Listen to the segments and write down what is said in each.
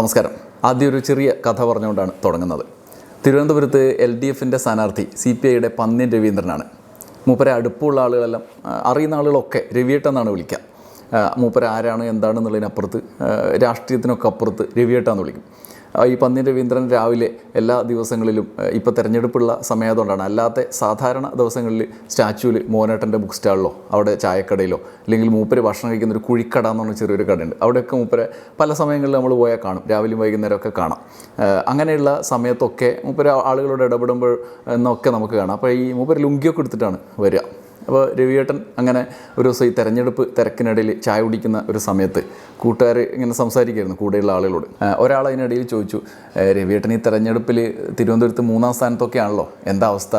നമസ്കാരം. ആദ്യം ഒരു ചെറിയ കഥ പറഞ്ഞുകൊണ്ടാണ് തുടങ്ങുന്നത്. തിരുവനന്തപുരത്ത് എൽ ഡി എഫിന്റെ സ്ഥാനാർത്ഥി സി പി ഐയുടെ പന്ന്യൻ രവീന്ദ്രനാണ്. മൂപ്പരെ അടുപ്പമുള്ള ആളുകളെല്ലാം അറിയുന്ന ആളുകളൊക്കെ രവിയേട്ടെന്നാണ് വിളിക്കുക. മൂപ്പരെ ആരാണ് എന്താണെന്നുള്ളതിനപ്പുറത്ത് രാഷ്ട്രീയത്തിനൊക്കെ അപ്പുറത്ത് രവിയേട്ടാന്ന് വിളിക്കും. ഈ പന്ന്യൻ രവീന്ദ്രൻ രാവിലെ എല്ലാ ദിവസങ്ങളിലും ഇപ്പോൾ തിരഞ്ഞെടുപ്പുള്ള സമയമായതുകൊണ്ടാണ് അല്ലാത്ത സാധാരണ ദിവസങ്ങളിൽ സ്റ്റാച്യൂവിൽ മോനേട്ടന്റെ ബുക്ക് സ്റ്റാളിലോ അവിടെ ചായക്കടയിലോ അല്ലെങ്കിൽ മൂപ്പര് ഭക്ഷണം കഴിക്കുന്ന ഒരു കുഴിക്കട എന്ന് പറഞ്ഞ ചെറിയൊരു കടയുണ്ട്. അവിടെയൊക്കെ മൂപ്പരെ പല സമയങ്ങളിൽ നമ്മൾ പോയാൽ കാണും. രാവിലെയും വൈകുന്നേരമൊക്കെ കാണാം. അങ്ങനെയുള്ള സമയത്തൊക്കെ മൂപ്പര് ആളുകളോട് ഇടപെടുമ്പോൾ എന്നൊക്കെ നമുക്ക് കാണാം. അപ്പോൾ ഈ മൂപ്പര് ലുങ്കിയൊക്കെ എടുത്തിട്ടാണ് വരിക. അപ്പോൾ രവിയേട്ടൻ അങ്ങനെ ഒരു ദിവസം ഈ തെരഞ്ഞെടുപ്പ് തിരക്കിനിടയിൽ ചായ കുടിക്കുന്ന ഒരു സമയത്ത് കൂട്ടുകാർ ഇങ്ങനെ സംസാരിക്കുമായിരുന്നു കൂടെയുള്ള ആളുകളോട്. ഒരാൾ അതിനിടയിൽ ചോദിച്ചു "ഏ, രവിയേട്ടൻ ഈ തെരഞ്ഞെടുപ്പിൽ തിരുവനന്തപുരത്ത് മൂന്നാം സ്ഥാനത്തൊക്കെ ആണല്ലോ എന്താ അവസ്ഥ?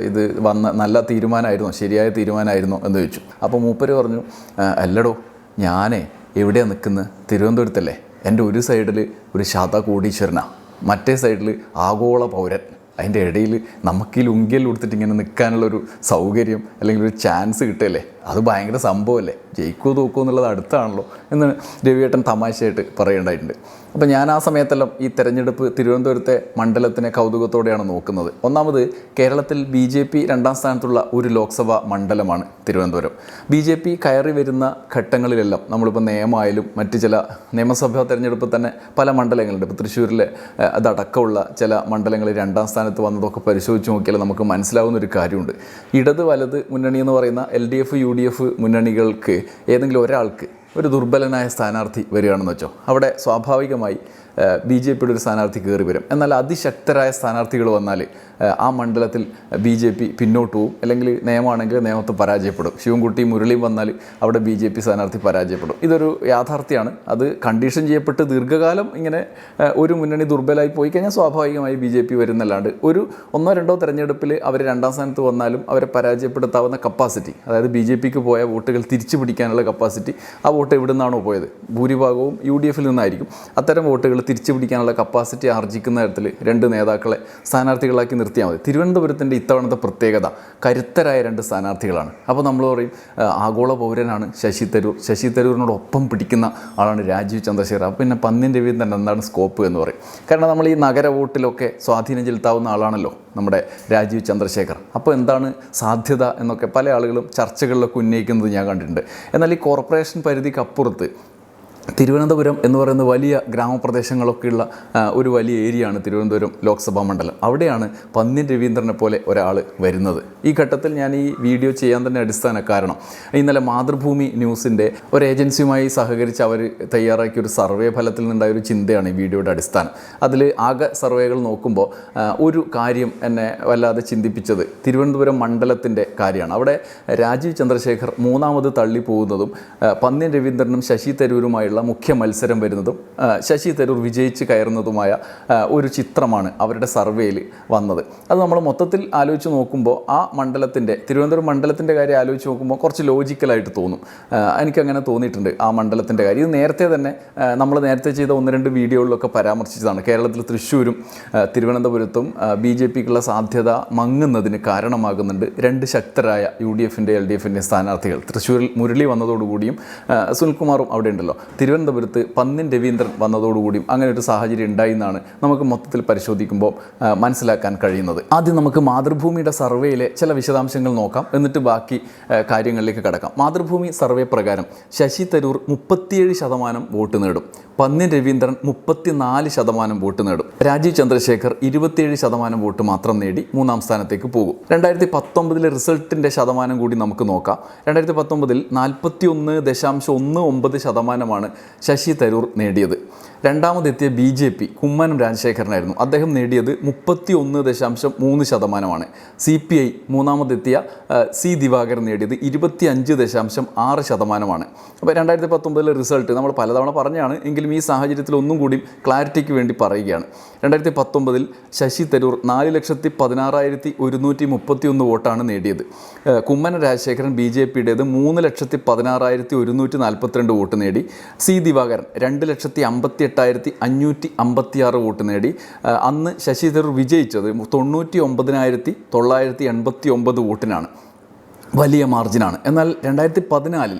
ഇത് വന്ന നല്ല തീരുമാനമായിരുന്നോ? ശരിയായ തീരുമാനമായിരുന്നോ? എന്ന് ചോദിച്ചു. അപ്പോൾ മൂപ്പര് പറഞ്ഞു "ആ, അല്ലടോ ഞാനേ എവിടെയാണ് നിൽക്കുന്നത് തിരുവനന്തപുരത്തല്ലേ. എന്റെ ഒരു സൈഡിൽ ഒരു ശത കോടീശ്വരനാണ് മറ്റേ സൈഡിൽ ആഗോള പൗരൻ. അതിന്റെ ഇടയിൽ നമുക്ക് ഈ ലുങ്കിയിൽ കൊടുത്തിട്ട് ഇങ്ങനെ നിൽക്കാനുള്ളൊരു സൗകര്യം അല്ലെങ്കിൽ ഒരു ചാൻസ് കിട്ടുകയല്ലേ? അത് ഭയങ്കര സംഭവമല്ലേ? ജയിക്കുമോ തോക്കുമോ എന്നുള്ളത് അടുത്താണല്ലോ എന്ന് രവിയേട്ടൻ തമാശയായിട്ട് പറയേണ്ടതായിട്ടുണ്ട്. അപ്പോൾ ഞാൻ ആ സമയത്തെല്ലാം ഈ തെരഞ്ഞെടുപ്പ് തിരുവനന്തപുരത്തെ മണ്ഡലത്തിനെ കൗതുകത്തോടെയാണ് നോക്കുന്നത്. ഒന്നാമത് കേരളത്തിൽ ബി ജെ പി രണ്ടാം സ്ഥാനത്തുള്ള ഒരു ലോക്സഭാ മണ്ഡലമാണ് തിരുവനന്തപുരം. ബി ജെ പി കയറി വരുന്ന ഘട്ടങ്ങളിലെല്ലാം നമ്മളിപ്പോൾ നിയമമായാലും മറ്റ് ചില നിയമസഭാ തെരഞ്ഞെടുപ്പ് തന്നെ പല മണ്ഡലങ്ങളുണ്ട്. ഇപ്പോൾ തൃശ്ശൂരിലെ അതടക്കമുള്ള ചില മണ്ഡലങ്ങളിൽ രണ്ടാം സ്ഥാനത്ത് വന്നതൊക്കെ പരിശോധിച്ച് നോക്കിയാൽ നമുക്ക് മനസ്സിലാവുന്ന ഒരു കാര്യമുണ്ട്. ഇടത് വലത് മുന്നണി എന്ന് പറയുന്ന L D F U D F മുന്നണികൾക്ക് ഏതെങ്കിലും ഒരാൾക്ക് ഒരു ദുർബലനായ സ്ഥാനാർത്ഥി വരികയാണെന്ന് വെച്ചോ? അവിടെ സ്വാഭാവികമായി ബി ജെ പിയുടെ ഒരു സ്ഥാനാർത്ഥി കയറി വരും. എന്നാൽ അതിശക്തരായ സ്ഥാനാർത്ഥികൾ വന്നാൽ ആ മണ്ഡലത്തിൽ ബി ജെ പി പിന്നോട്ട് പോവും. അല്ലെങ്കിൽ നിയമമാണെങ്കിൽ നിയമത്തെ പരാജയപ്പെടും. ശിവൻകുട്ടി മുരളിയും വന്നാൽ അവിടെ ബി ജെ പി സ്ഥാനാർത്ഥി പരാജയപ്പെടും. ഇതൊരു യാഥാർത്ഥ്യമാണ്. അത് കണ്ടീഷൻ ചെയ്യപ്പെട്ട് ദീർഘകാലം ഇങ്ങനെ ഒരു മുന്നണി ദുർബലമായി പോയി കഴിഞ്ഞാൽ സ്വാഭാവികമായി ബി ജെ പി വരുന്നല്ലാണ്ട് ഒരു ഒന്നോ രണ്ടോ തെരഞ്ഞെടുപ്പിൽ അവർ രണ്ടാം സ്ഥാനത്ത് വന്നാലും അവരെ പരാജയപ്പെടുത്താവുന്ന കപ്പാസിറ്റി അതായത് ബി ജെ പിക്ക് പോയ വോട്ടുകൾ തിരിച്ചു പിടിക്കാനുള്ള കപ്പാസിറ്റി ആ വോട്ട് എവിടെ നിന്നാണോ പോയത്? ഭൂരിഭാഗവും യു ഡി എഫിൽ നിന്നായിരിക്കും. അത്തരം വോട്ടുകൾ തിരിച്ചു പിടിക്കാനുള്ള കപ്പാസിറ്റി ആർജിക്കുന്ന തരത്തിൽ രണ്ട് നേതാക്കളെ സ്ഥാനാർത്ഥികളാക്കി നിർത്തിയാൽ മതി. തിരുവനന്തപുരത്തിന്റെ ഇത്തവണത്തെ പ്രത്യേകത കരുത്തരായ രണ്ട് സ്ഥാനാർത്ഥികളാണ്. അപ്പോൾ നമ്മൾ പറയും ആഗോള പൗരനാണ് ശശി തരൂർ. ശശി തരൂരിനോടൊപ്പം പിടിക്കുന്ന ആളാണ് രാജീവ് ചന്ദ്രശേഖർ അപ്പോൾ പിന്നെ പന്ന്യൻ തന്നെ എന്താണ് സ്കോപ്പ് എന്ന് പറയും. കാരണം നമ്മൾ ഈ നഗര വോട്ടിലൊക്കെ സ്വാധീനം ചെലുത്താവുന്ന ആളാണല്ലോ നമ്മുടെ രാജീവ് ചന്ദ്രശേഖർ അപ്പോൾ എന്താണ് സാധ്യത എന്നൊക്കെ പല ആളുകളും ചർച്ചകളിലൊക്കെ ഉന്നയിക്കുന്നത് ഞാൻ കണ്ടിട്ടുണ്ട്. എന്നാൽ ഈ കോർപ്പറേഷൻ പരിധിക്ക് അപ്പുറത്ത് തിരുവനന്തപുരം എന്ന് പറയുന്ന വലിയ ഗ്രാമപ്രദേശങ്ങളൊക്കെയുള്ള ഒരു വലിയ ഏരിയയാണ് തിരുവനന്തപുരം ലോക്സഭാ മണ്ഡലം. അവിടെയാണ് പന്ന്യൻ രവീന്ദ്രനെ പോലെ ഒരാൾ വരുന്നത്. ഈ ഘട്ടത്തിൽ ഞാൻ ഈ വീഡിയോ ചെയ്യാൻ തന്നെ അടിസ്ഥാന കാരണം ഇന്നലെ മാതൃഭൂമി ന്യൂസിന്റെ ഒരു ഏജൻസിയുമായി സഹകരിച്ച് അവർ തയ്യാറാക്കിയ ഒരു സർവേ ഫലത്തിൽ നിന്നുണ്ടായ ഒരു ചിന്തയാണ് ഈ വീഡിയോയുടെ അടിസ്ഥാനം. അതിൽ ആകെ സർവേകൾ നോക്കുമ്പോൾ ഒരു കാര്യം എന്നെ വല്ലാതെ ചിന്തിപ്പിച്ചത് തിരുവനന്തപുരം മണ്ഡലത്തിന്റെ കാര്യമാണ്. അവിടെ രാജീവ് ചന്ദ്രശേഖർ മൂന്നാമത് തള്ളി പോകുന്നതും പന്ന്യൻ രവീന്ദ്രനും ശശി തരൂരുമായുള്ള മുഖ്യ മത്സരം വരുന്നതും ശശി തരൂർ വിജയിച്ച് കയറുന്നതുമായ ഒരു ചിത്രമാണ് അവരുടെ സർവേയിൽ വന്നത്. അത് നമ്മൾ മൊത്തത്തിൽ ആലോചിച്ച് നോക്കുമ്പോൾ ആ മണ്ഡലത്തിന്റെ തിരുവനന്തപുരം മണ്ഡലത്തിന്റെ കാര്യം ആലോചിച്ച് നോക്കുമ്പോൾ കുറച്ച് ലോജിക്കലായിട്ട് തോന്നും. എനിക്കങ്ങനെ തോന്നിയിട്ടുണ്ട് ആ മണ്ഡലത്തിന്റെ കാര്യം. ഇത് നേരത്തെ തന്നെ നമ്മൾ നേരത്തെ ചെയ്ത ഒന്ന് രണ്ട് വീഡിയോകളിലൊക്കെ പരാമർശിച്ചതാണ്. കേരളത്തിൽ തൃശ്ശൂരും തിരുവനന്തപുരത്തും ബി ജെ പിക്കുള്ള സാധ്യത മങ്ങുന്നതിന് കാരണമാകുന്നുണ്ട് രണ്ട് ശക്തരായ യു ഡി എഫിന്റെ എൽ ഡി എഫിന്റെ സ്ഥാനാർത്ഥികൾ. തൃശ്ശൂരിൽ മുരളി വന്നതോടുകൂടിയും സുനിൽകുമാറും അവിടെ ഉണ്ടല്ലോ. തിരുവനന്തപുരത്ത് പന്നിൻ രവീന്ദ്രൻ വന്നതോടുകൂടിയും അങ്ങനെ ഒരു സാഹചര്യം ഉണ്ടായി എന്നാണ് നമുക്ക് മൊത്തത്തിൽ പരിശോധിക്കുമ്പോൾ മനസ്സിലാക്കാൻ കഴിയുന്നത്. ആദ്യം നമുക്ക് മാതൃഭൂമിയുടെ സർവേയിലെ ചില വിശദാംശങ്ങൾ നോക്കാം. എന്നിട്ട് ബാക്കി കാര്യങ്ങളിലേക്ക് കടക്കാം. മാതൃഭൂമി സർവേ പ്രകാരം ശശി തരൂർ മുപ്പത്തിയേഴ് ശതമാനം വോട്ട് നേടും. പന്നിൻ രവീന്ദ്രൻ മുപ്പത്തിനാല് ശതമാനം വോട്ട് നേടും. രാജീവ് ചന്ദ്രശേഖർ ഇരുപത്തിയേഴ് ശതമാനം വോട്ട് മാത്രം നേടി മൂന്നാം സ്ഥാനത്തേക്ക് പോകും. രണ്ടായിരത്തി പത്തൊമ്പതിലെ റിസൾട്ടിന്റെ ശതമാനം കൂടി നമുക്ക് നോക്കാം. രണ്ടായിരത്തി പത്തൊമ്പതിൽ നാൽപ്പത്തി ഒന്ന് ദശാംശം ഒന്ന് ഒമ്പത് ശതമാനമാണ് ശശി തരൂർ നേടിയത്. രണ്ടാമതെത്തിയ ബി ജെ പി കുമ്മനം രാജശേഖരനായിരുന്നു. അദ്ദേഹം നേടിയത് മുപ്പത്തി ഒന്ന് ദശാംശം മൂന്ന് ശതമാനമാണ്. സി പി ഐ മൂന്നാമതെത്തിയ സി ദിവാകരൻ നേടിയത് ഇരുപത്തി അഞ്ച് ദശാംശം ആറ് ശതമാനമാണ്. അപ്പോൾ രണ്ടായിരത്തി പത്തൊമ്പതിലെ റിസൾട്ട് നമ്മൾ പലതവണ പറഞ്ഞാണ് എങ്കിലും ഈ സാഹചര്യത്തിൽ ഒന്നും കൂടി ക്ലാരിറ്റിക്ക് വേണ്ടി പറയുകയാണ്. രണ്ടായിരത്തി പത്തൊമ്പതിൽ ശശി തരൂർ നാല് ലക്ഷത്തി പതിനാറായിരത്തി ഒരുന്നൂറ്റി മുപ്പത്തി ഒന്ന് വോട്ടാണ് നേടിയത്. കുമ്മനം രാജശേഖരൻ ബി ജെ പിയുടേത് മൂന്ന് ലക്ഷത്തി പതിനാറായിരത്തി ഒരുന്നൂറ്റി നാൽപ്പത്തിരണ്ട് വോട്ട് നേടി. സി ദിവാകരൻ രണ്ട് ലക്ഷത്തി അമ്പത്തി എട്ടായിരത്തി അഞ്ഞൂറ്റി അമ്പത്തി ആറ് വോട്ട് നേടി. അന്ന് ശശി തരൂർ വിജയിച്ചത് തൊണ്ണൂറ്റി ഒമ്പതിനായിരത്തി തൊള്ളായിരത്തി എൺപത്തി ഒമ്പത് വോട്ടിനാണ്. വലിയ മാർജിനാണ് എന്നാൽ രണ്ടായിരത്തി പതിനാലിൽ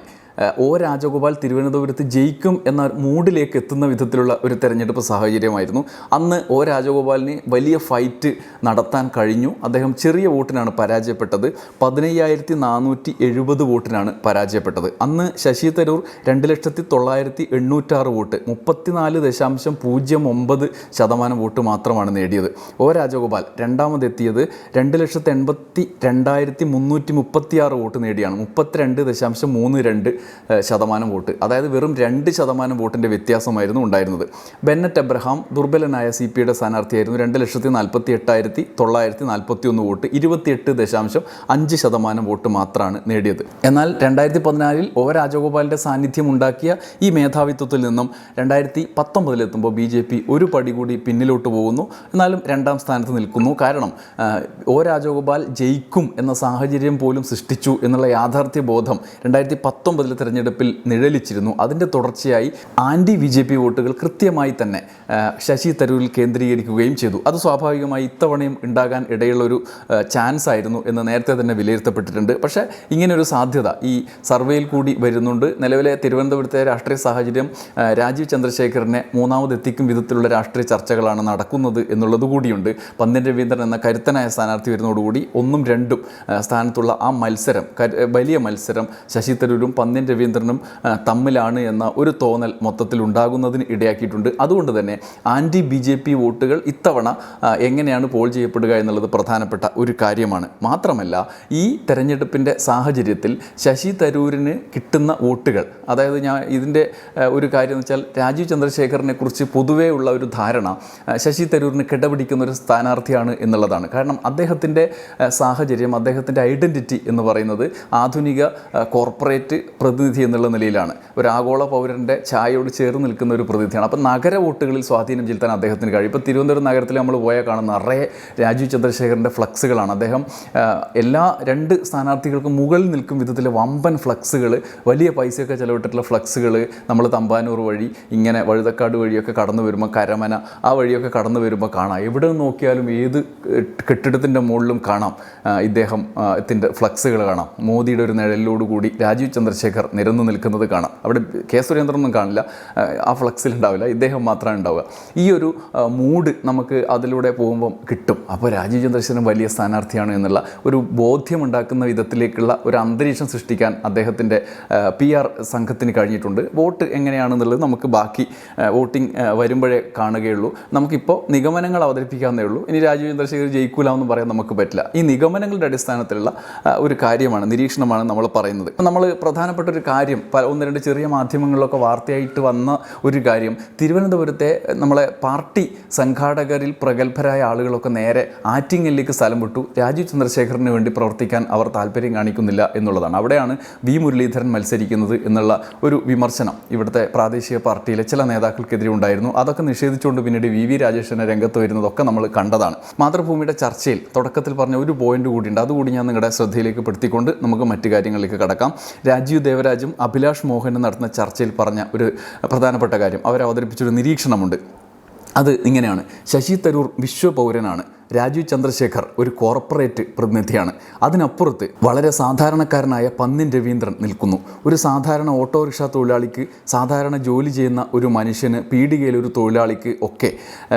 ഒ രാജഗോപാൽ തിരുവനന്തപുരത്ത് ജയിക്കും എന്ന മൂഡിലേക്ക് എത്തുന്ന വിധത്തിലുള്ള ഒരു തെരഞ്ഞെടുപ്പ് സാഹചര്യമായിരുന്നു. അന്ന് ഒ രാജഗോപാലിന് വലിയ ഫൈറ്റ് നടത്താൻ കഴിഞ്ഞു. അദ്ദേഹം ചെറിയ വോട്ടിനാണ് പരാജയപ്പെട്ടത്. പതിനയ്യായിരത്തി നാനൂറ്റി എഴുപത് വോട്ടിനാണ് പരാജയപ്പെട്ടത്. അന്ന് ശശി തരൂർ രണ്ട് ലക്ഷത്തി തൊള്ളായിരത്തി എണ്ണൂറ്റാറ് വോട്ട് മുപ്പത്തിനാല് ദശാംശം പൂജ്യം ഒമ്പത് ശതമാനം വോട്ട് മാത്രമാണ് നേടിയത്. ഒ രാജഗോപാൽ രണ്ടാമതെത്തിയത് രണ്ട് ലക്ഷത്തി എൺപത്തി രണ്ടായിരത്തി മുന്നൂറ്റി മുപ്പത്തിയാറ് വോട്ട് നേടിയാണ്. മുപ്പത്തിരണ്ട് ദശാംശം മൂന്ന് രണ്ട് ശതമാനം വോട്ട്. അതായത് വെറും രണ്ട് ശതമാനം വോട്ടിന്റെ വ്യത്യാസമായിരുന്നു ഉണ്ടായിരുന്നത്. ബെന്നറ്റ് അബ്രഹാം ദുർബലനായ സി പി യുടെ സ്ഥാനാർത്ഥിയായിരുന്നു. രണ്ട് ലക്ഷത്തി നാൽപ്പത്തി എട്ടായിരത്തി തൊള്ളായിരത്തി നാൽപ്പത്തി ഒന്ന് വോട്ട്. ഇരുപത്തിയെട്ട് ദശാംശം അഞ്ച് ശതമാനം വോട്ട് മാത്രമാണ് നേടിയത്. എന്നാൽ രണ്ടായിരത്തി പതിനാലിൽ ഒ രാജഗോപാലിന്റെ സാന്നിധ്യം ഉണ്ടാക്കിയ ഈ മേധാവിത്വത്തിൽ നിന്നും രണ്ടായിരത്തി പത്തൊമ്പതിലെത്തുമ്പോൾ ബി ജെ പി ഒരു പടി കൂടി പിന്നിലോട്ട് പോകുന്നു. എന്നാലും രണ്ടാം സ്ഥാനത്ത് നിൽക്കുന്നു. കാരണം ഒ രാജഗോപാൽ ജയിക്കും എന്ന സാഹചര്യം പോലും സൃഷ്ടിച്ചു എന്നുള്ള യാഥാർത്ഥ്യ ബോധം രണ്ടായിരത്തി പത്തൊമ്പതിലെ തെരഞ്ഞെടുപ്പിൽ നിഴലിച്ചിരുന്നു. അതിന്റെ തുടർച്ചയായി ആന്റി ബി ജെ പി വോട്ടുകൾ കൃത്യമായി തന്നെ ശശി തരൂരിൽ കേന്ദ്രീകരിക്കുകയും ചെയ്തു. അത് സ്വാഭാവികമായി ഇത്തവണയും ഉണ്ടാകാൻ ഇടയുള്ള ഒരു ചാൻസ് ആയിരുന്നു എന്ന് നേരത്തെ തന്നെ വിലയിരുത്തപ്പെട്ടിട്ടുണ്ട്. പക്ഷേ ഇങ്ങനൊരു സാധ്യത ഈ സർവേയിൽ കൂടി വരുന്നുണ്ട്. നിലവിലെ തിരുവനന്തപുരത്തെ രാഷ്ട്രീയ സാഹചര്യം രാജീവ് ചന്ദ്രശേഖരനെ മൂന്നാമതെത്തിക്കും വിധത്തിലുള്ള രാഷ്ട്രീയ ചർച്ചകളാണ് നടക്കുന്നത് എന്നുള്ളത് കൂടിയുണ്ട്. പന്ന്യൻ രവീന്ദ്രൻ എന്ന കരുത്തനായ സ്ഥാനാർത്ഥി വരുന്നതോടുകൂടി ഒന്നും രണ്ടും സ്ഥാനത്തുള്ള ആ മത്സരം വലിയ മത്സരം ശശി തരൂരും പന്ന്യൻ രവീന്ദ്രനും തമ്മിലാണ് എന്ന ഒരു തോന്നൽ മൊത്തത്തിൽ ഉണ്ടാകുന്നതിന് ഇടയാക്കിയിട്ടുണ്ട്. അതുകൊണ്ട് തന്നെ ആന്റി ബി ജെ പി വോട്ടുകൾ ഇത്തവണ എങ്ങനെയാണ് പോൾ ചെയ്യപ്പെടുക എന്നുള്ളത് പ്രധാനപ്പെട്ട ഒരു കാര്യമാണ്. മാത്രമല്ല ഈ തെരഞ്ഞെടുപ്പിന്റെ സാഹചര്യത്തിൽ ശശി തരൂരിന് കിട്ടുന്ന വോട്ടുകൾ അതായത് ഞാൻ ഇതിന്റെ ഒരു കാര്യം എന്ന് വെച്ചാൽ രാജീവ് ചന്ദ്രശേഖരനെ കുറിച്ച് പൊതുവേ ഉള്ള ഒരു ധാരണ ശശി തരൂരിന് കിടപിടിക്കുന്ന ഒരു സ്ഥാനാർത്ഥിയാണ് എന്നുള്ളതാണ്. കാരണം അദ്ദേഹത്തിന്റെ സാഹചര്യം അദ്ദേഹത്തിന്റെ ഐഡന്റിറ്റി എന്ന് പറയുന്നത് ആധുനിക കോർപ്പറേറ്റ് കോർപ്പറേറ്റ് പ്രതിനിധി എന്നുള്ള നിലയിലാണ്. ഒരു ആഗോള പൗരന്റെ ചായയോട് ചേർന്ന് നിൽക്കുന്ന ഒരു പ്രതിനിധിയാണ്. അപ്പോൾ നഗര വോട്ടുകളിൽ സ്വാധീനം ചെലുത്താൻ അദ്ദേഹത്തിന് കഴിയും. ഇപ്പോൾ തിരുവനന്തപുരം നഗരത്തിൽ നമ്മൾ പോയാൽ കാണുന്ന നിറയെ രാജീവ് ചന്ദ്രശേഖരന്റെ ഫ്ലക്സുകളാണ്. അദ്ദേഹം എല്ലാ രണ്ട് സ്ഥാനാർത്ഥികൾക്കും മുകളിൽ നിൽക്കും വിധത്തിൽ വമ്പൻ ഫ്ലക്സുകൾ വലിയ പൈസയൊക്കെ ചിലവിട്ടിട്ടുള്ള ഫ്ലക്സുകൾ നമ്മൾ തമ്പാനൂർ വഴി ഇങ്ങനെ വഴുതക്കാട് വഴിയൊക്കെ കടന്നു വരുമ്പോൾ കരമന ആ വഴിയൊക്കെ കടന്നു വരുമ്പോൾ കാണാം. എവിടെ നോക്കിയാലും ഏത് കെട്ടിടത്തിന്റെ മുകളിലും കാണാം ആ, ഇദ്ദേഹം ആ, ത്തിന്റെ ഫ്ലക്സുകൾ കാണാം. മോദിയുടെ ഒരു നിഴലിലോടുകൂടി രാജീവ് ചന്ദ്രശേഖർ നിരന്നു നിൽക്കുന്നത് കാണാം. അവിടെ കെ സുരേന്ദ്രനൊന്നും കാണില്ല. ആ, ഫ്ലക്സിൽ ഉണ്ടാവില്ല. ഇദ്ദേഹം മാത്രമാണ് ഉണ്ടാവുക. ഈ ഒരു മൂഡ് നമുക്ക് അതിലൂടെ പോകുമ്പം കിട്ടും. അപ്പോൾ രാജീവ് ചന്ദ്രശേഖരൻ വലിയ സ്ഥാനാർത്ഥിയാണ് എന്നുള്ള ഒരു ബോധ്യമുണ്ടാക്കുന്ന വിധത്തിലേക്കുള്ള ഒരു അന്തരീക്ഷം സൃഷ്ടിക്കാൻ അദ്ദേഹത്തിന്റെ പി ആർ സംഘത്തിന് കഴിഞ്ഞിട്ടുണ്ട്. വോട്ട് എങ്ങനെയാണെന്നുള്ളത് നമുക്ക് ബാക്കി വോട്ടിംഗ് വരുമ്പോഴേ കാണുകയുള്ളൂ. നമുക്കിപ്പോൾ നിഗമനങ്ങൾ അവതരിപ്പിക്കാവുന്നേ ഉള്ളൂ. ഇനി രാജീവ് ചന്ദ്രശേഖർ ജയിക്കൂല എന്ന് പറയാൻ നമുക്ക് പറ്റില്ല. ഈ നിഗമനങ്ങളുടെ അടിസ്ഥാനത്തിലുള്ള ഒരു കാര്യമാണ് നിരീക്ഷണമാണ് നമ്മൾ പറയുന്നത്. നമ്മൾ പ്രധാനപ്പെട്ട ഒരു കാര്യം പല ഒന്ന് രണ്ട് ചെറിയ മാധ്യമങ്ങളിലൊക്കെ വാർത്തയായിട്ട് വന്ന ഒരു കാര്യം. തിരുവനന്തപുരത്തെ നമ്മളെ പാർട്ടി സംഘാടകരിൽ പ്രഗത്ഭരായ ആളുകളൊക്കെ നേരെ ആറ്റിങ്ങലിലേക്ക് സ്ഥലം വിട്ടു. രാജീവ് ചന്ദ്രശേഖറിന് വേണ്ടി പ്രവർത്തിക്കാൻ അവർ താല്പര്യം കാണിക്കുന്നില്ല എന്നുള്ളതാണ്. അവിടെയാണ് വി മുരളീധരൻ മത്സരിക്കുന്നത് എന്നുള്ള ഒരു വിമർശനം ഇവിടുത്തെ പ്രാദേശിക പാർട്ടിയിലെ ചില നേതാക്കൾക്കെതിരെ ഉണ്ടായിരുന്നു. അതൊക്കെ നിഷേധിച്ചുകൊണ്ട് പിന്നീട് വി വി രാജേഷിനെ രംഗത്ത് വരുന്നതൊക്കെ നമ്മൾ കണ്ടതാണ്. മാതൃഭൂമിയുടെ ചർച്ചയിൽ തുടക്കത്തിൽ പറഞ്ഞ ഒരു പോയിന്റ് കൂടിയുണ്ട്. അതുകൂടി ഞാൻ നിങ്ങളുടെ ശ്രദ്ധയിലേക്ക് പെടുത്തിക്കൊണ്ട് നമുക്ക് മറ്റു കാര്യങ്ങളിലേക്ക് കടക്കാം. രാജീവ് ദേവരാജും അഭിലാഷ് മോഹനും നടത്തുന്ന ചർച്ചയിൽ പറഞ്ഞ ഒരു പ്രധാനപ്പെട്ട കാര്യം. അവർ അവതരിപ്പിച്ചൊരു നിരീക്ഷണമുണ്ട്. അത് ഇങ്ങനെയാണ്. ശശി തരൂർ വിശ്വപൗരനാണ്. രാജീവ് ചന്ദ്രശേഖർ ഒരു കോർപ്പറേറ്റ് പ്രതിനിധിയാണ്. അതിനപ്പുറത്ത് വളരെ സാധാരണക്കാരനായ പന്നിൻ രവീന്ദ്രൻ നിൽക്കുന്നു. ഒരു സാധാരണ ഓട്ടോറിക്ഷ തൊഴിലാളിക്ക് സാധാരണ ജോലി ചെയ്യുന്ന ഒരു മനുഷ്യന് പീടികയിൽ ഒരു തൊഴിലാളിക്ക് ഒക്കെ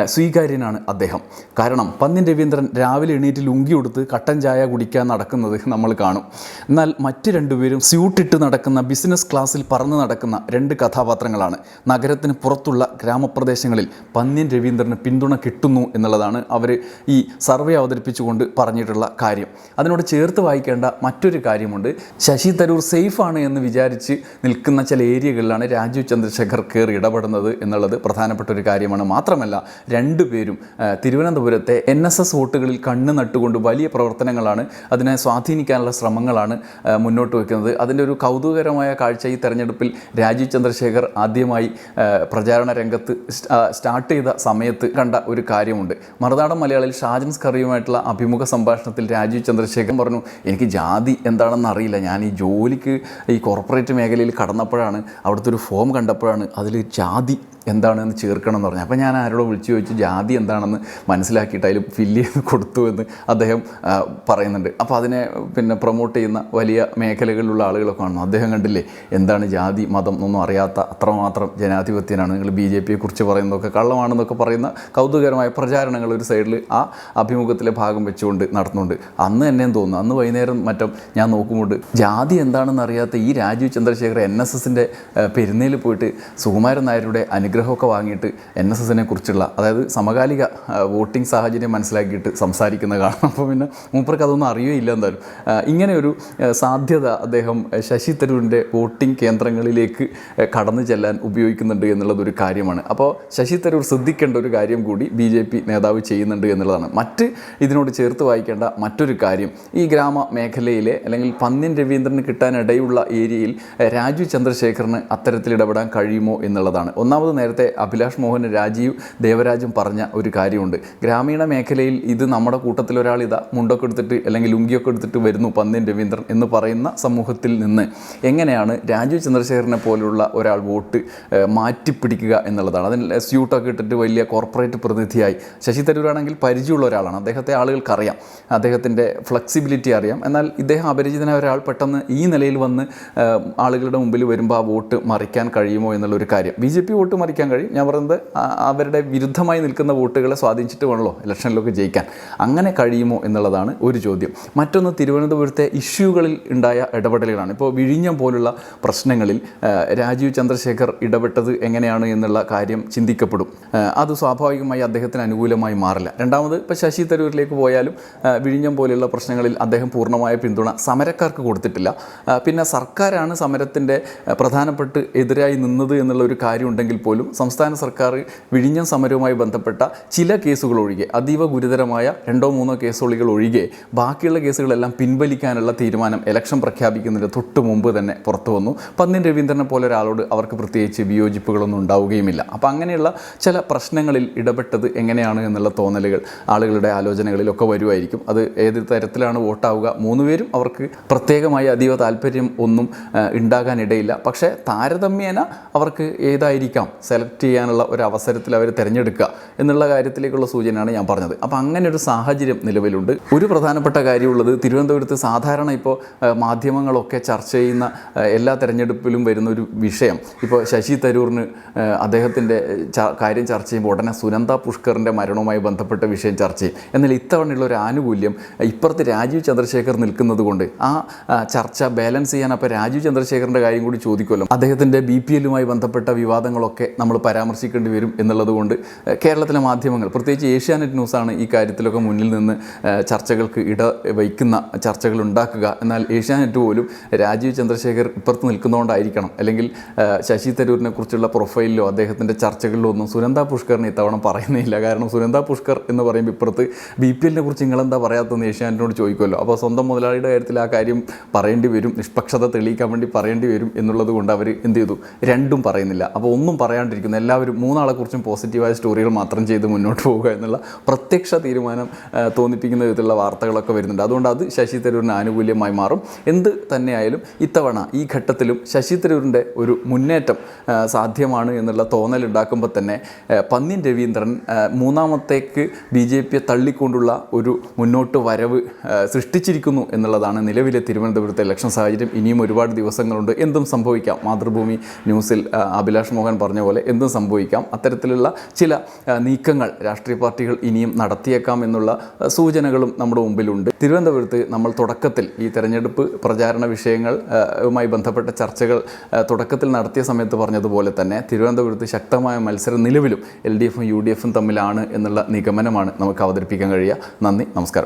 സ്വീകാര്യനാണ് അദ്ദേഹം. കാരണം പന്നിൻ രവീന്ദ്രൻ രാവിലെ എണീറ്റ് ലുങ്കി കൊടുത്ത് കട്ടൻ ചായ കുടിക്കാൻ നടക്കുന്നത് നമ്മൾ കാണും. എന്നാൽ മറ്റ് രണ്ടുപേരും സ്യൂട്ടിട്ട് നടക്കുന്ന ബിസിനസ് ക്ലാസ്സിൽ പറന്ന് നടക്കുന്ന രണ്ട് കഥാപാത്രങ്ങളാണ്. നഗരത്തിന് പുറത്തുള്ള ഗ്രാമപ്രദേശങ്ങളിൽ പന്ന്യൻ രവീന്ദ്രന് പിന്തുണ കിട്ടുന്നു എന്നുള്ളതാണ് അവർ ഈ സർവേ അവതരിപ്പിച്ചുകൊണ്ട് പറഞ്ഞിട്ടുള്ള കാര്യം. അതിനോട് ചേർത്ത് വായിക്കേണ്ട മറ്റൊരു കാര്യമുണ്ട്. ശശി തരൂർ സേഫാണ് എന്ന് വിചാരിച്ച് നിൽക്കുന്ന ചില ഏരിയകളിലാണ് രാജീവ് ചന്ദ്രശേഖർ കയറി ഇടപെടുന്നത് എന്നുള്ളത് പ്രധാനപ്പെട്ട ഒരു കാര്യമാണ്. മാത്രമല്ല രണ്ടുപേരും തിരുവനന്തപുരത്തെ എൻ എസ് എസ് വോട്ടുകളിൽ കണ്ണ് നട്ടുകൊണ്ട് വലിയ പ്രവർത്തനങ്ങളാണ് അതിനെ സ്വാധീനിക്കാനുള്ള ശ്രമങ്ങളാണ് മുന്നോട്ട് വയ്ക്കുന്നത്. അതിന്റെ ഒരു കൗതുകകരമായ കാഴ്ച ഈ തെരഞ്ഞെടുപ്പിൽ രാജീവ് ചന്ദ്രശേഖർ ആദ്യമായി പ്രചാരണ രംഗത്ത് സ്റ്റാർട്ട് ചെയ്ത സമയത്ത് കണ്ട ഒരു കാര്യമുണ്ട്. മറുനാടൻ മലയാളിൽ ഷാ കറിയുമായിട്ടുള്ള അഭിമുഖ സംഭാഷണത്തിൽ രാജീവ് ചന്ദ്രശേഖരൻ പറഞ്ഞു എനിക്ക് ജാതി എന്താണെന്ന് അറിയില്ല. ഞാൻ ഈ ജോലിക്ക് ഈ കോർപ്പറേറ്റ് മേഖലയിൽ കടന്നപ്പോഴാണ് അവിടുത്തെ ഒരു ഫോം കണ്ടപ്പോഴാണ് അതിൽ ജാതി എന്താണെന്ന് ചേർക്കണം എന്ന് പറഞ്ഞു അപ്പോൾ ഞാൻ ആരോടോ വിളിച്ചു ചോദിച്ചു ജാതി എന്താണെന്ന് മനസ്സിലാക്കിയിട്ട് അതിൽ ഫില്ല് ചെയ്ത് കൊടുത്തു എന്ന് അദ്ദേഹം പറയുന്നുണ്ട്. അപ്പോൾ അതിനെ പിന്നെ പ്രൊമോട്ട് ചെയ്യുന്ന വലിയ മേഖലകളിലുള്ള ആളുകളൊക്കെ കാണുന്നു. അദ്ദേഹം കണ്ടില്ലേ എന്താണ് ജാതി മതം എന്നൊന്നും അറിയാത്ത അത്രമാത്രം ജനാധിപത്യനാണ്. നിങ്ങൾ ബി ജെ പിയെക്കുറിച്ച് പറയുന്നതൊക്കെ കള്ളമാണെന്നൊക്കെ പറയുന്ന കൗതുകരമായ പ്രചാരണങ്ങൾ ഒരു സൈഡിൽ ആ അഭിമുഖത്തിലെ ഭാഗം വെച്ചുകൊണ്ട് നടന്നുണ്ട് അന്ന് എന്നെയും തോന്നുന്നു. അന്ന് വൈകുന്നേരം മറ്റും ഞാൻ നോക്കുമ്പോൾ ജാതി എന്താണെന്ന് അറിയാത്ത ഈ രാജീവ് ചന്ദ്രശേഖർ എൻ എസ് എസിന്റെ പെരുന്നയിൽ പോയിട്ട് സുകുമാരൻ നായരുടെ അനുഗ്രഹമൊക്കെ വാങ്ങിയിട്ട് എൻ എസ് എസിനെ കുറിച്ചുള്ള അതായത് സമകാലിക വോട്ടിംഗ് സാഹചര്യം മനസ്സിലാക്കിയിട്ട് സംസാരിക്കുന്ന കാണാം. അപ്പോൾ പിന്നെ മൂപ്പർക്ക് അതൊന്നും അറിയുകയില്ല എന്തായാലും. ഇങ്ങനെ ഒരു സാധ്യത അദ്ദേഹം ശശി തരൂരിന്റെ വോട്ടിംഗ് കേന്ദ്രങ്ങളിലേക്ക് കടന്നു ചെല്ലാൻ ഉപയോഗിക്കുന്നുണ്ട് എന്നുള്ളതൊരു കാര്യമാണ്. അപ്പോൾ ശശി തരൂർ ശ്രദ്ധിക്കേണ്ട ഒരു കാര്യം കൂടി ബി നേതാവ് ചെയ്യുന്നുണ്ട് എന്നുള്ളതാണ്. മറ്റ് ഇതിനോട് ചേർത്ത് വായിക്കേണ്ട മറ്റൊരു കാര്യം ഈ ഗ്രാമ മേഖലയിലെ അല്ലെങ്കിൽ പന്ന്യൻ രവീന്ദ്രന് കിട്ടാനിടയുള്ള ഏരിയയിൽ രാജു ചന്ദ്രശേഖറിന് അത്തരത്തിൽ ഇടപെടാൻ കഴിയുമോ എന്നുള്ളതാണ്. ഒന്നാമത് നേരത്തെ അഭിലാഷ് മോഹൻ രാജീവ് ദേവരാജും പറഞ്ഞ ഒരു കാര്യമുണ്ട്. ഗ്രാമീണ മേഖലയിൽ ഇത് നമ്മുടെ കൂട്ടത്തിൽ ഒരാൾ ഇതാ മുണ്ടൊക്കെ എടുത്തിട്ട് അല്ലെങ്കിൽ ലുങ്കിയൊക്കെ എടുത്തിട്ട് വരുന്നു പന്ന്യൻ രവീന്ദ്രൻ എന്ന് പറയുന്ന സമൂഹത്തിൽ നിന്ന്. എങ്ങനെയാണ് രാജു ചന്ദ്രശേഖരനെ പോലുള്ള ഒരാൾ വോട്ട് മാറ്റിപ്പിടിക്കുക എന്നുള്ളതാണ്. അതിന് സ്യൂട്ടൊക്കെ ഇട്ടിട്ട് വലിയ കോർപ്പറേറ്റ് പ്രതിനിധിയായി. ശശി തരൂരാണെങ്കിൽ പരിചയമുള്ള ഒരാളാണ്. അദ്ദേഹത്തെ ആളുകൾക്കറിയാം. അദ്ദേഹത്തിന്റെ ഫ്ലെക്സിബിലിറ്റി അറിയാം. എന്നാൽ ഇദ്ദേഹം അപരിചിതനായ ഒരാൾ പെട്ടെന്ന് ഈ നിലയിൽ വന്ന് ആളുകളുടെ മുമ്പിൽ വരുമ്പോൾ ആ വോട്ട് മറിക്കാൻ കഴിയുമോ എന്നുള്ളൊരു കാര്യം. ബി ജെ പി വോട്ട് മറിക്കാൻ കഴിയും. ഞാൻ പറയുന്നത് അവരുടെ വിരുദ്ധമായി നിൽക്കുന്ന വോട്ടുകളെ സ്വാധീനിച്ചിട്ട് വേണമല്ലോ ഇലക്ഷനിലൊക്കെ ജയിക്കാൻ. അങ്ങനെ കഴിയുമോ എന്നുള്ളതാണ് ഒരു ചോദ്യം. മറ്റൊന്ന് തിരുവനന്തപുരത്തെ ഇഷ്യൂകളിൽ ഉണ്ടായ ഇടപെടലുകളാണ്. ഇപ്പോൾ വിഴിഞ്ഞം പോലുള്ള പ്രശ്നങ്ങളിൽ രാജീവ് ചന്ദ്രശേഖർ ഇടപെട്ടത് എങ്ങനെയാണ് എന്നുള്ള കാര്യം ചിന്തിക്കപ്പെടും. അത് സ്വാഭാവികമായി അദ്ദേഹത്തിന് അനുകൂലമായി മാറില്ല. രണ്ടാമത് ഇപ്പോൾ ശശി തരൂരിലേക്ക് പോയാലും വിഴിഞ്ഞം പോലെയുള്ള പ്രശ്നങ്ങളിൽ അദ്ദേഹം പൂർണമായ പിന്തുണ സമരക്കാർക്ക് കൊടുത്തിട്ടില്ല. പിന്നെ സർക്കാരാണ് സമരത്തിന്റെ പ്രധാനപ്പെട്ട് എതിരായി നിന്നത് എന്നുള്ള ഒരു കാര്യം ഉണ്ടെങ്കിൽ പോലും സംസ്ഥാന സർക്കാർ വിഴിഞ്ഞം സമരവുമായി ബന്ധപ്പെട്ട ചില കേസുകൾ ഒഴികെ അതീവ ഗുരുതരമായ രണ്ടോ മൂന്നോ കേസുകൾ ഒഴികെ ബാക്കിയുള്ള കേസുകളെല്ലാം പിൻവലിക്കാനുള്ള തീരുമാനം ഇലക്ഷൻ പ്രഖ്യാപിക്കുന്നതിന് തൊട്ട് മുമ്പ് തന്നെ പുറത്തു വന്നു. പന്നിൻ രവീന്ദ്രനെ പോലെ ഒരാളോട് അവർക്ക് പ്രത്യേകിച്ച് വിയോജിപ്പുകളൊന്നും ഉണ്ടാവുകയുമില്ല. അപ്പോൾ അങ്ങനെയുള്ള ചില പ്രശ്നങ്ങളിൽ ഇടപെട്ടത് എങ്ങനെയാണ് എന്നുള്ള തോന്നലുകൾ ആളുകളുടെ ആലോചനകളിലൊക്കെ വരുമായിരിക്കും അത് ഏത് തരത്തിലാണ് വോട്ടാവുക? മൂന്ന് പേരും അവർക്ക് പ്രത്യേകമായി അതീവ താല്പര്യം ഒന്നും ഉണ്ടാകാനിടയില്ല. പക്ഷേ താരതമ്യേന അവർക്ക് ഏതായിരിക്കാം? സെലക്ട് ചെയ്യാനുള്ള ഒരു അവസരത്തിൽ അവർ തിരഞ്ഞെടുക്കുക എന്നുള്ള കാര്യത്തിലേക്കുള്ള സൂചനയാണ് ഞാൻ പറഞ്ഞത്. അപ്പോൾ അങ്ങനെ ഒരു സാഹചര്യം നിലവിലുണ്ട്. ഒരു പ്രധാനപ്പെട്ട കാര്യമുള്ളത് തിരുവനന്തപുരത്ത് സാധാരണ ഇപ്പോൾ മാധ്യമങ്ങളൊക്കെ ചർച്ച ചെയ്യുന്ന എല്ലാ തിരഞ്ഞെടുപ്പിലും വരുന്ന ഒരു വിഷയം. ഇപ്പോൾ ശശി തരൂറിന് അദ്ദേഹത്തിന്റെ കാര്യം ചർച്ച ചെയ്യുമ്പോൾ ഉടനെ സുനന്ദ പുഷ്കറിന്റെ മരണവുമായി ബന്ധപ്പെട്ട വിഷയം ചർച്ച എന്നാൽ ഇത്തവണയുള്ള ഒരു ആനുകൂല്യം ഇപ്പുറത്ത് രാജീവ് ചന്ദ്രശേഖർ നിൽക്കുന്നത് കൊണ്ട് ആ ചർച്ച ബാലൻസ് ചെയ്യാൻ അപ്പോൾ രാജീവ് ചന്ദ്രശേഖറിന്റെ കാര്യം കൂടി ചോദിക്കുമല്ലോ. അദ്ദേഹത്തിന്റെ ബി പി എല്ലുമായി ബന്ധപ്പെട്ട വിവാദങ്ങളൊക്കെ നമ്മൾ പരാമർശിക്കേണ്ടി വരും എന്നുള്ളതുകൊണ്ട് കേരളത്തിലെ മാധ്യമങ്ങൾ പ്രത്യേകിച്ച് ഏഷ്യാനെറ്റ് ന്യൂസാണ് ഈ കാര്യത്തിലൊക്കെ മുന്നിൽ നിന്ന് ചർച്ചകൾക്ക് ഇട വയ്ക്കുന്ന ചർച്ചകൾ ഉണ്ടാക്കുക. എന്നാൽ ഏഷ്യാനെറ്റ് പോലും രാജീവ് ചന്ദ്രശേഖർ ഇപ്പുറത്ത് നിൽക്കുന്നതുകൊണ്ടായിരിക്കണം അല്ലെങ്കിൽ ശശി തരൂരിനെ കുറിച്ചുള്ള പ്രൊഫൈലിലോ അദ്ദേഹത്തിന്റെ ചർച്ചകളിലോ ഒന്നും സുനന്ദ പുഷ്കറിനെ ഇത്തവണ പറയുന്നില്ല കാരണം സുനന്ദ പുഷ്കർ എന്ന് പറയുമ്പോൾ ഇപ്പുറത്ത് ബി പി എല്ലിനെ കുറിച്ച് നിങ്ങളെന്താ പറയാത്തതെന്ന് ഏഷ്യാനെറ്റിനോട് ചോദിക്കുമല്ലോ. അപ്പോൾ സ്വന്തം മുതലാളിയുടെ കാര്യത്തിൽ ആ കാര്യം പറയേണ്ടി വരും നിഷ്പക്ഷത തെളിയിക്കാൻ വേണ്ടി പറയേണ്ടി വരും എന്നുള്ളത് കൊണ്ട് അവർ എന്ത് ചെയ്തു? രണ്ടും പറയുന്നില്ല. അപ്പോൾ ഒന്നും പറയാണ്ടിരിക്കുന്നു. എല്ലാവരും മൂന്നാളെക്കുറിച്ചും പോസിറ്റീവായ സ്റ്റോറികൾ മാത്രം ചെയ്ത് മുന്നോട്ട് പോവുക എന്നുള്ള പ്രത്യക്ഷ തീരുമാനം തോന്നിപ്പിക്കുന്ന വിധത്തിലുള്ള വാർത്തകളൊക്കെ വരുന്നുണ്ട്. അതുകൊണ്ട് അത് ശശി തരൂരിന് ആനുകൂല്യമായി മാറും. എന്ത് തന്നെയായാലും ഇത്തവണ ഈ ഘട്ടത്തിലും ശശി തരൂരിന്റെ ഒരു മുന്നേറ്റം സാധ്യമാണ് എന്നുള്ള തോന്നലുണ്ടാക്കുമ്പോൾ തന്നെ പന്നിൻ രവീന്ദ്രൻ മൂന്നാമത്തേക്ക് ബി ജെ പിയെ തള്ളിക്കൊണ്ടുള്ള ഒരു മുന്നോട്ട് വരവ് സൃഷ്ടിച്ചിരിക്കുന്നു എന്നുള്ളതാണ് നിലവിലെ തിരുവനന്തപുരത്തെ ഇലക്ഷൻ സാഹചര്യം. ഇനിയും ഒരുപാട് ദിവസങ്ങളുണ്ട്. എന്തും സംഭവിക്കാം. മാതൃഭൂമി ന്യൂസിൽ അഭിലാഷ് മോഹൻ പറഞ്ഞ പോലെ എന്തും സംഭവിക്കാം. അത്തരത്തിലുള്ള ചില നീക്കങ്ങൾ രാഷ്ട്രീയ പാർട്ടികൾ ഇനിയും നടത്തിയേക്കാം എന്നുള്ള സൂചനകളും നമ്മുടെ മുമ്പിലുണ്ട്. തിരുവനന്തപുരത്ത് നമ്മൾ തുടക്കത്തിൽ ഈ തെരഞ്ഞെടുപ്പ് പ്രചാരണ വിഷയങ്ങൾ ുമായി ബന്ധപ്പെട്ട ചർച്ചകൾ തുടക്കത്തിൽ നടത്തിയ സമയത്ത് പറഞ്ഞതുപോലെ തന്നെ തിരുവനന്തപുരത്ത് ശക്തമായ മത്സരം നിലവിലും എൽ ഡി എഫും യു ഡി എഫും തമ്മിലാണ് എന്നുള്ള നിഗമനമാണ് നമുക്ക് അവതരിപ്പിക്കാൻ കഴിയുക. നന്ദി നമസ്കാരം.